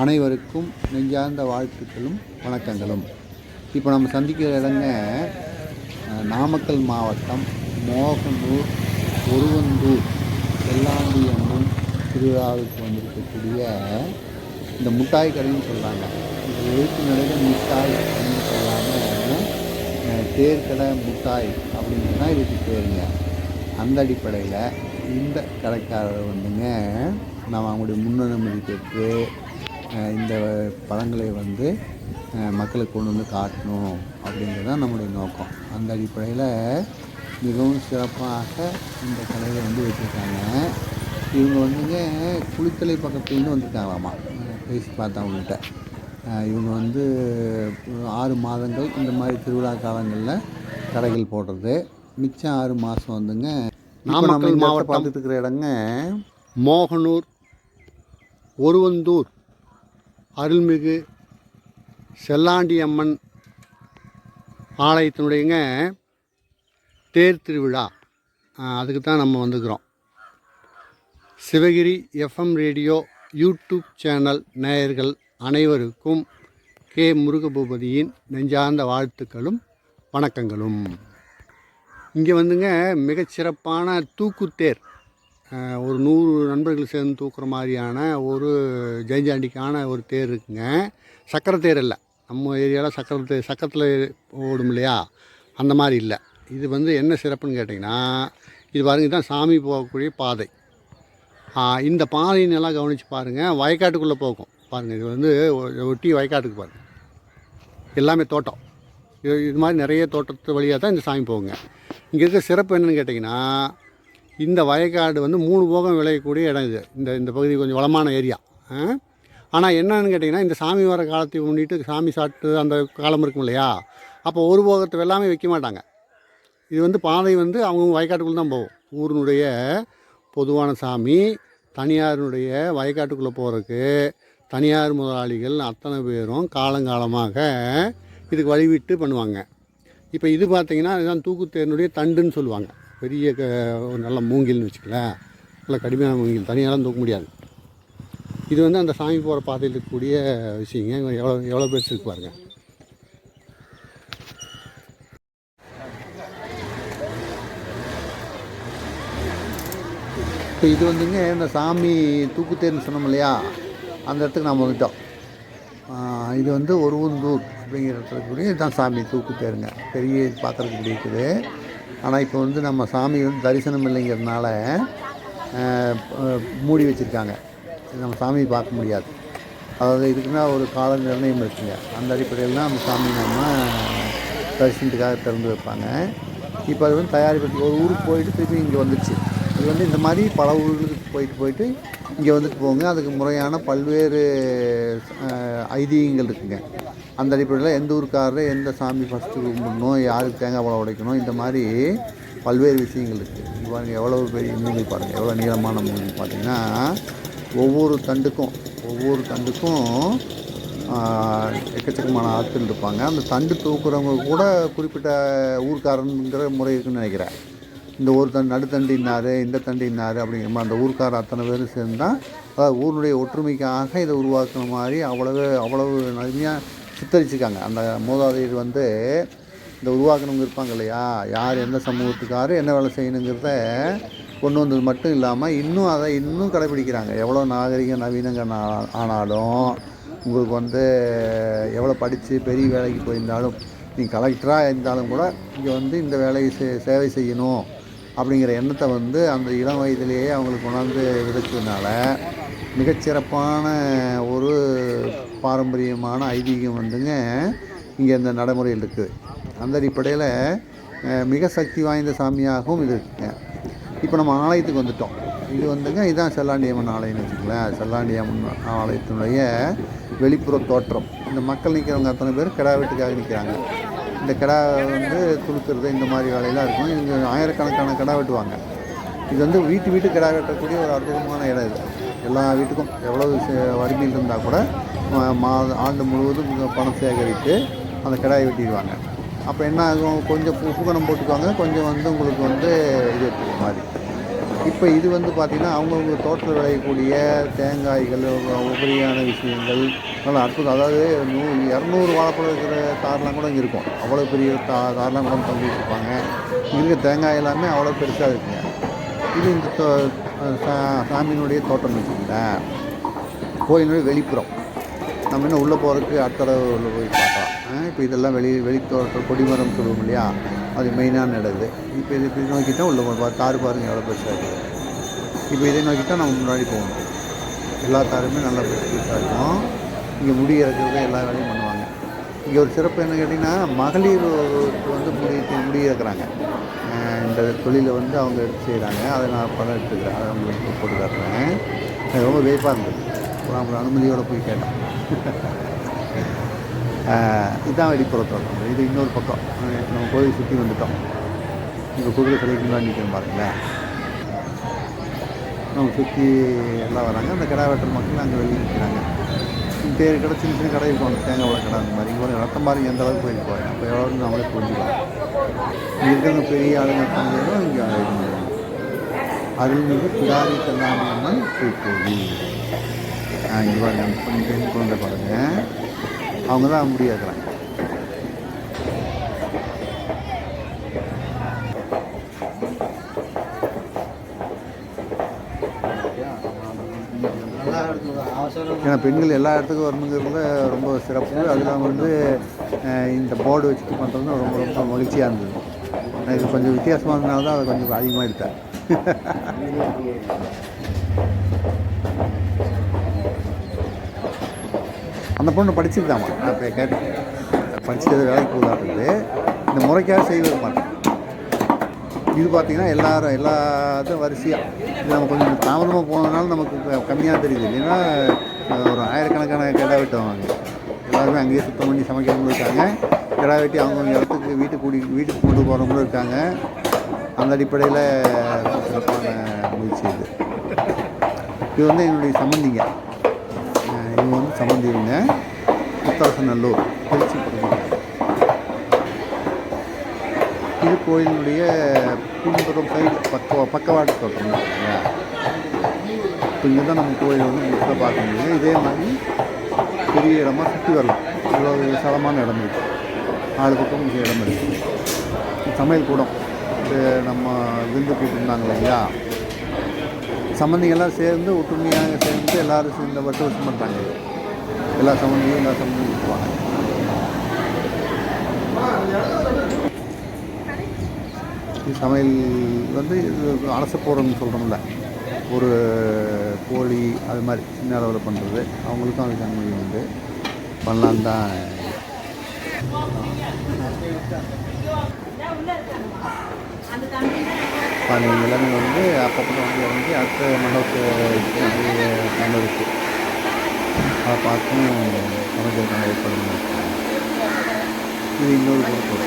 அனைவருக்கும் நெஞ்சார்ந்த வாழ்த்துக்களும் வணக்கங்களும். இப்போ நம்ம சந்திக்கிற இடங்க நாமக்கல் மாவட்டம் மோகனூர் ஒருவந்தூர் செல்லாண்டி அம்மன் திருவிழாவுக்கு வந்திருக்கக்கூடிய இந்த முட்டாய் கடைன்னு சொல்கிறாங்க இந்த எழுத்து நிலையில் மிட்டாய் அப்படின்னு சொல்லாமல் தேர்கடை முட்டாய் அப்படின்னு தான் இதுக்கு பேருங்க. அந்த அடிப்படையில் இந்த கடைக்காரர் வந்துங்க நம்ம அவங்களுடைய முன்னுரிமை பெற்று இந்த பழங்களை வந்து மக்களுக்கு கொண்டு வந்து காட்டணும் அப்படிங்கிறது தான் நம்முடைய நோக்கம். அந்த அடிப்படையில் மிகவும் சிறப்பாக இந்த கடையை வந்து வச்சுருக்காங்க. இவங்க வந்துங்க குளித்தலை பக்கத்துலேருந்து வந்திருக்காங்களாமா? பேசி பார்த்தேன் அவங்கள்ட்ட இவங்க வந்து ஆறு மாதங்கள் இந்த மாதிரி திருவிழா காலங்களில் கடைகள் போடுறது. மிச்சம் ஆறு மாதம் வந்துங்க நாமக்கல் மாவட்டம் பார்த்துட்டு இருக்கிற இடங்க மோகனூர் ஒருவந்தூர் அருள்மிகு செல்லாண்டி அம்மன் ஆலயத்தினுடையங்க தேர் திருவிழா. அதுக்கு தான் நம்ம வந்துக்கிறோம். Sivagiri FM radio YouTube channel நேயர்கள் அனைவருக்கும் கே. முருகபூபதியின் நெஞ்சார்ந்த வாழ்த்துக்களும் வணக்கங்களும். இங்கே வந்துங்க மிகச்சிறப்பான தூக்குத்தேர். ஒரு நூறு நண்பர்கள் சேர்ந்து தூக்குற மாதிரியான ஒரு ஜெயஞ்சாண்டிக்கான ஒரு தேர் இருக்குங்க. சக்கரை தேர் இல்லை. நம்ம ஏரியாவில் சக்கரை தேர் சக்கரத்தில் ஓடும் இல்லையா? அந்த மாதிரி இல்லை. இது வந்து என்ன சிறப்புன்னு கேட்டிங்கன்னா இது பாருங்க தான் சாமி போகக்கூடிய பாதை. இந்த பாதையை நல்லா கவனித்து பாருங்கள் வயக்காட்டுக்குள்ளே போகும். பாருங்கள் இது வந்து ஒட்டி வயக்காட்டுக்கு பாருங்கள் எல்லாமே தோட்டம். இது இது மாதிரி நிறைய தோட்டத்து வழியாக தான் இந்த சாமி போகுங்க. இங்கே இருக்க சிறப்பு என்னென்னு கேட்டிங்கன்னா இந்த வயக்காடு வந்து மூணு போகம் விளையக்கூடிய இடம் இது. இந்த இந்த பகுதி கொஞ்சம் வளமான ஏரியா. ஆனால் என்னன்னு கேட்டிங்கன்னா இந்த சாமி வர காலத்தை முன்னிட்டு சாமி சாப்பிட்டு அந்த காலம் இருக்கும் இல்லையா? அப்போ ஒரு போகத்தை வெள்ளாமே வைக்க மாட்டாங்க. இது வந்து பாதை வந்து அவங்க வயக்காட்டுக்குள்ளே தான் போகும். ஊரினுடைய பொதுவான சாமி தனியாருடைய வயக்காட்டுக்குள்ளே போகிறதுக்கு தனியார் முதலாளிகள் அத்தனை பேரும் காலங்காலமாக இதுக்கு வழிவிட்டு பண்ணுவாங்க. இப்போ இது பார்த்தீங்கன்னா இதுதான் தூக்குத்தேனுடைய தண்டுன்னு சொல்லுவாங்க. பெரிய க ஒரு நல்ல மூங்கில்னு வச்சுக்கலேன் நல்ல கடுமையான மூங்கில். தனியாலாம் தூக்க முடியாது. இது வந்து அந்த சாமி போகிற பாதையில் இருக்கக்கூடிய விஷயங்க. எவ்வளோ எவ்வளோ பேர் இருக்கு பாருங்கள் இப்போ இது வந்துங்க இந்த சாமி தூக்குத்தேர்னு சொன்னோம் இல்லையா? அந்த இடத்துக்கு நாம் வந்துட்டோம். இது வந்து ஒரு ஊந்தூர் அப்படிங்கிற இடத்துல கூடிய இதுதான் சாமி தூக்குத்தேருங்க. பெரிய பார்க்குறதுக்கு இருக்குது ஆனால் இப்போ வந்து நம்ம சாமி வந்து தரிசனம் இல்லைங்கிறதுனால மூடி வச்சுருக்காங்க. நம்ம சாமி பார்க்க முடியாது. அதாவது இதுக்குன்னா ஒரு கால நிர்ணயம் இருக்குங்க. அந்த அடிப்படையில் தான் நம்ம சாமி நம்ம தரிசனத்துக்காக திறந்து வைப்பாங்க. இப்போ அது வந்து தயாரிப்பு ஒரு ஊருக்கு போயிட்டு திருப்பி இங்கே வந்துச்சு இது வந்து இந்த மாதிரி பல ஊர்களுக்கு போயிட்டு போயிட்டு இங்கே வந்துட்டு போங்க. அதுக்கு முறையான பல்வேறு ஐதீகங்கள் இருக்குங்க. அந்த அடிப்படையில் எந்த ஊருக்காரர் எந்த சாமி ஃபஸ்ட்டு கும்பிடணும் யாருக்கு தேங்காய் பழம் உடைக்கணும் இந்த மாதிரி பல்வேறு விஷயங்கள் இருக்குது இது பாருங்கள் எவ்வளோ பெரிய மூங்கில் பாருங்கள் எவ்வளோ நீளமான மூங்கில் பார்த்திங்கன்னா ஒவ்வொரு தண்டுக்கும் ஒவ்வொரு தண்டுக்கும் எக்கச்சக்கமான ஆட்கள் இருப்பாங்க. அந்த தண்டு தூக்குறவங்க கூட குறிப்பிட்ட ஊர்க்காரங்கிற முறை இருக்குன்னு நினைக்கிறேன். இந்த ஒரு தண்டு நடுத்தண்டினார் இந்த தண்டினார் அப்படிங்கிற மாதிரி அந்த ஊர்க்கார அத்தனை பேரும் சேர்ந்தால் அதாவது ஊருடைய ஒற்றுமைக்காக இதை உருவாக்குன மாதிரி அவ்வளவு அவ்வளவு நன்மையாக சித்தரிச்சுக்காங்க அந்த மூதாதையர் வந்து இந்த உருவாக்கணுங்க இருப்பாங்க இல்லையா? யார் எந்த சமூகத்துக்காரு என்ன வேலை செய்யணுங்கிறத கொண்டு வந்தது மட்டும் இல்லாமல் இன்னும் அதை இன்னும் கடைபிடிக்கிறாங்க. எவ்வளோ நாகரிக நவீனங்க ஆனாலும் உங்களுக்கு வந்து எவ்வளோ படித்து பெரிய வேலைக்கு போயிருந்தாலும் நீங்கள் கலெக்டராக இருந்தாலும் கூட இங்கே வந்து இந்த வேலையை சே- சேவை செய்யணும். அப்படிங்கிற எண்ணத்தை வந்து அந்த இளம் வயதிலேயே அவங்களுக்கு கொண்டாந்து விதைச்சதுனால மிகச்சிறப்பான ஒரு பாரம்பரியமான ஐதீகம் வந்துங்க இங்கே இந்த நடைமுறையில் இருக்குது. அந்த அடிப்படையில் மிக சக்தி வாய்ந்த சாமியாகவும் இது இருக்குங்க. இப்போ நம்ம ஆலயத்துக்கு வந்துட்டோம். இது வந்துங்க இதுதான் செல்லாண்டியம்மன் ஆலயம்னு வச்சுக்கங்களேன். செல்லாண்டியம்மன் ஆலயத்தினுடைய வெளிப்புற தோற்றம். இந்த மக்கள் நிற்கிறவங்க அத்தனை பேர் கிடா வெட்டுக்காக நிற்கிறாங்க இந்த கிடா வந்து துளுத்துறது இந்த மாதிரி வேலையெல்லாம் இருக்கும். இங்கே ஆயிரக்கணக்கான கிடா வெட்டுவாங்க. இது வந்து வீட்டு வீட்டு கிடா வெட்டக்கூடிய ஒரு அற்புதமான இடம் இது. எல்லா வீட்டுக்கும் எவ்வளவு சே- வறுமையில் இருந்தால் கூட மா- மா ஆண்டு முழுவதும் பணம் சேகரித்து அந்த கிடாயை வெட்டிடுவாங்க. அப்போ என்ன ஆகும்? கொஞ்சம் பு- போட்டுக்குவாங்க. கொஞ்சம் வந்து உங்களுக்கு வந்து இது மாதிரி. இப்போ இது வந்து பார்த்திங்கன்னா அவங்கவுங்க தோட்டத்தில் விளையக்கூடிய தேங்காய்கள் உபரியான விஷயங்கள் நல்லா அற்புதம். அதாவது நூ இரநூறு வாழைப்பழம் இருக்கிற தாரெலாம் கூட இங்கே இருக்கும். அவ்வளோ பெரிய தா தாரெலாம் கூட தள்ளி வச்சுருப்பாங்க. இங்கே இருக்க தேங்காய் எல்லாமே அவ்வளோ பெருசாக இருக்குங்க. இது இந்த தோ சா- சாமியினுடைய தோட்டம் வச்சுங்களேன் கோயிலுடைய வெளிப்புறம். நம்ம இன்னும் உள்ளே போகிறதுக்கு அடுத்த உள்ளே போய் பார்க்கலாம். இப்போ இதெல்லாம் வெளி வெளித்தோட்டம் கொடிமரம் சொல்லுவோம் இல்லையா? அது மெயினான இடம் இது இப்போ இது இப்படி நோக்கிட்டா உள்ளே போகணும். தார் பாருங்க எவ்வளோ பெருசாக இருக்குது. இப்போ இதை நோக்கிட்டால் நம்ம முன்னாடி போகணும். எல்லா தாருமே நல்லா பெருசாக இருக்கும். இங்கே முடி இறக்கிறது எல்லா வேலையும் பண்ணுவாங்க. இங்கே ஒரு சிறப்பு என்ன கேட்டிங்கன்னா மகளிர் வந்து முடி முடி இறக்குறாங்க. இந்த தொழிலை வந்து அவங்க எடுத்து செய்கிறாங்க. அதை நான் படம் எடுத்துக்கிறேன். அதை அவங்களுக்கு போட்டு காட்டுறேன். ரொம்ப வேப்பாக இருந்தது. நான் ஒரு அனுமதியோடு போய் கேட்டேன். இதுதான் வெளிப்புறத்தோட்டம். இது இன்னொரு பக்கம். நம்ம கோயிலை சுற்றி வந்துட்டோம். இங்கே குதிரை சிலைக்கு முன்னாடி நிற்கிறோம் பாருங்களேன். நம்ம சுற்றி எல்லாம் வராங்க. அந்த கடை வெட்டுற மக்கள் அங்கே வெளியே நிற்கிறாங்க பேர் கடை சின்ன சின்ன கடை இருக்கும். அந்த தேங்காய் உள்ள கடை அந்த மாதிரி. இங்கே பாருங்க இடத்த மாதிரி எந்த அளவுக்கு போயிட்டு போகிறேன் அப்போ எவ்வளோ நம்மளே புரிஞ்சுக்கலாம். இங்கே இருக்கிறவங்க பெரிய ஆளுங்க தங்கையும் இங்கே இது பண்ணுவாங்க அருள்மிகு பிடாரி கல்லாணி போய் திருக்கோவில். இங்கே பாருங்க அந்த குழந்தை பாருங்க. அவங்க தான் முடியாதுறாங்க ஏன்னா பெண்கள் எல்லா இடத்துக்கும் வரணுங்கிறதுல ரொம்ப சிறப்பு. அது இல்லாமல் வந்து இந்த போர்டு வச்சுட்டு பண்ணுறது ரொம்ப ரொம்ப மகிழ்ச்சியாக இருந்தது. இது கொஞ்சம் வித்தியாசமாக தான் அதை கொஞ்சம் அதிகமாக எடுத்தேன். அந்த பொண்ணு படிச்சிருக்காமா? நான் இப்போ கேட்டேன். படிச்சது வேலைக்கு போதாட்டுறது இந்த முறைக்காக செய்வது மாட்டேன் இது பார்த்தீங்கன்னா எல்லாரும் எல்லாத்தையும் வரிசையாக இது நம்ம கொஞ்சம் தாமதமாக போனதுனால நமக்கு கம்மியாக தெரியுது. இல்லைன்னா ஒரு ஆயிரக்கணக்கான கிடா வெட்டுவாங்க. எல்லாருமே அங்கேயே சுத்தம் பண்ணி சமைக்கிறவங்களும் இருக்காங்க. கிடா வெட்டி அவங்கவுங்க இடத்துக்கு வீட்டுக்கு கூடி வீட்டுக்கு கொண்டு போகிறவங்களும் இருக்காங்க. அந்த அடிப்படையில் சிறப்பான முயற்சி இது. இது வந்து என்னுடைய சம்மந்திங்க அஹ், வந்து சம்மந்தி இவங்க முத்தரசநல்லூர் திருச்சி பக்கத்தில் இது கோயிலுடைய பின்புறம் சைடு பக்க பக்கவாட்டு தோட்டம் இப்போ இங்கே தான் நம்ம கோயில் வந்து முழுக்க பார்க்க முடியும் இதே மாதிரி பெரிய இடமா சுற்றி வரலாம். இவ்வளோ விசாலமான இடம் இருக்குது நாலு பக்கம் இங்கே இடம் இருக்குது சமையல் கூடம். இது நம்ம விருந்து போயிட்டு இருந்தாங்க இல்லையா? சம்மந்திங்கெல்லாம் சேர்ந்து ஒற்றுமையாக சேர்ந்து எல்லாரும் சேர்ந்து வருஷம் வருஷம் பண்ணுறாங்க. எல்லா சம்மந்தியும் எல்லா சம்மந்தியும் இருக்குவாங்க சமையல் வந்து இது அலசப்போகிறோம்னு சொல்கிறோம்ல ஒரு கோழி அது மாதிரி சின்ன அளவில் பண்ணுறது அவங்களுக்கும் அதுக்கு அனுமதி உண்டு. பண்ணலான்னு தான். அது எல்லாமே வந்து அப்பப்போ வந்து இறங்கி அடுத்த மண்டபத்தை மண்டபம் இருக்குது அதை பார்த்தும் சமைக்கிறதுக்கான ஏற்பாடு இது இன்னொரு பொறுப்பு